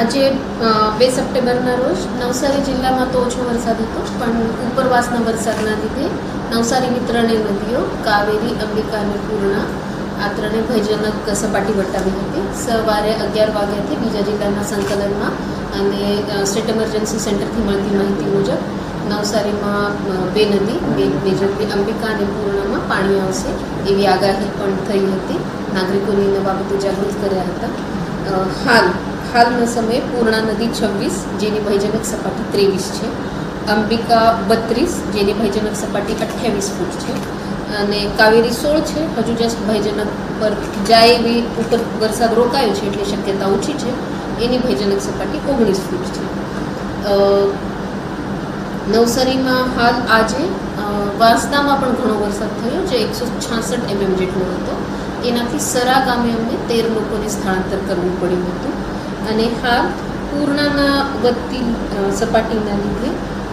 આજે બે સપ્ટેમ્બરના રોજ નવસારી જિલ્લામાં તો ઓછો વરસાદ હતો, પણ ઉપરવાસના વરસાદના લીધે નવસારીની ત્રણેય નદીઓ, કાવેરી, અંબિકા અને પૂર્ણા આ ત્રણેય ભયજનક સપાટી વટાવી હતી. સવારે અગિયાર વાગ્યાથી બીજા જિલ્લાના સંકલનમાં અને સ્ટેટ એમરજન્સી સેન્ટરથી મળતી માહિતી મુજબ નવસારીમાં બે નદી, બે મેજર અંબિકા અને પૂર્ણામાં પાણી આવશે એવી આગાહી પણ થઈ હતી. નાગરિકોની બાબતે જાગૃત કર્યા હતા. હાલ હાલના સમયે પૂર્ણા નદી છવ્વીસ, જેની ભયજનક સપાટી ત્રેવીસ છે. અંબિકા બત્રીસ, જેની ભયજનક સપાટી અઠ્યાવીસ ફૂટ છે. અને કાવેરી સોળ છે. હજુ જસ્ટ ભયજનક પર જાય એવી ઉપર વરસાદ રોકાયો છે એટલે શક્યતા ઓછી છે. એની ભયજનક સપાટી ઓગણીસ ફૂટ છે. નવસારીમાં હાલ આજે વાંસદામાં પણ ઘણો વરસાદ થયો જે એકસો છાસઠ એમએમ જેટલો હતો. એનાથી સરા ગામે અમને તેર લોકોને સ્થળાંતર કરવું પડ્યું હતું. અને હાલ પૂર્ણાના વધતી સપાટીના લીધે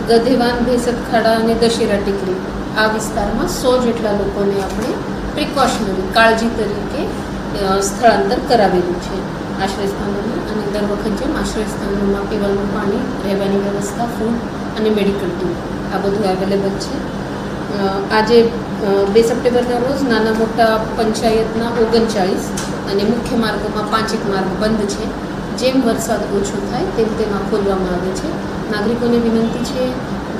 ગધેવાન, ભેસત, ખાડા અને દશેરા ટેકરી. આ વિસ્તારમાં સો જેટલા લોકોને આપણે પ્રિકોશનરી, કાળજી તરીકે સ્થળાંતર કરાવેલું છે. આશ્રયસ્થાનોમાં અને દર વખત જેમ આશ્રયસ્થાનોમાં પીવાનું પાણી, રહેવાની વ્યવસ્થા ફૂડ અને મેડિકલ ટીમ આ બધું અવેલેબલ છે. આજે બે સપ્ટેમ્બરના રોજ નાના મોટા પંચાયતના ઓગણચાળીસ અને મુખ્ય માર્ગોમાં પાંચેક માર્ગ બંધ છે. જેમ વરસાદ ઓછો થાય તેમ તેમાં ખોલવામાં આવે છે. નાગરિકોને વિનંતી છે,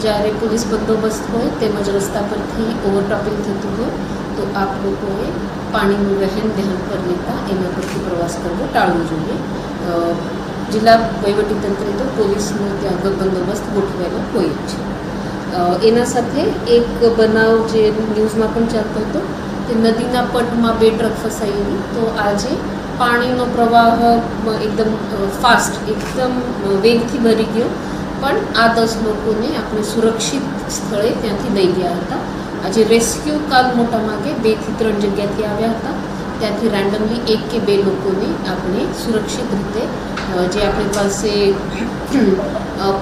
જ્યારે પોલીસ બંદોબસ્ત હોય તેમજ રસ્તા પરથી ઓવરટોપિંગ થતું હોય, તો આપ લોકોએ પાણીનું વહેન દહેન પર લેતા એના પરથી પ્રવાસ કરવો ટાળવો જોઈએ. જિલ્લા વહીવટીતંત્રે તો પોલીસનો ત્યાં બંદોબસ્ત ગોઠવેલો હોય જ છે. એના સાથે એક બનાવ જે ન્યૂઝમાં પણ ચાલતો હતો કે નદીના પટમાં બે ટ્રક ફસાયેલી તો આજે પાણીનો પ્રવાહ એકદમ ફાસ્ટ એકદમ વેગથી ભરી ગયો. પણ આ દસ લોકોને આપણે સુરક્ષિત સ્થળે ત્યાંથી લઈ ગયા હતા. આજે રેસ્ક્યુ કાલ મોટા માગે બેથી ત્રણ જગ્યાથી આવ્યા હતા. ત્યાંથી રેન્ડમલી એક કે બે લોકોને આપણે સુરક્ષિત રીતે જે આપણી પાસે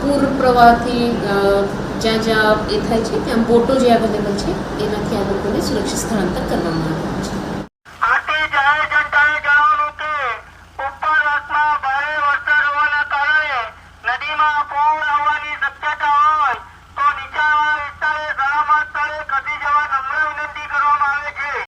પૂર પ્રવાહથી જ્યાં જ્યાં એ થાય છે, ત્યાં બોટો જે અવેલેબલ છે, એનાથી આ લોકોને સુરક્ષિત સ્થળાંતર કરવામાં આવ્યું.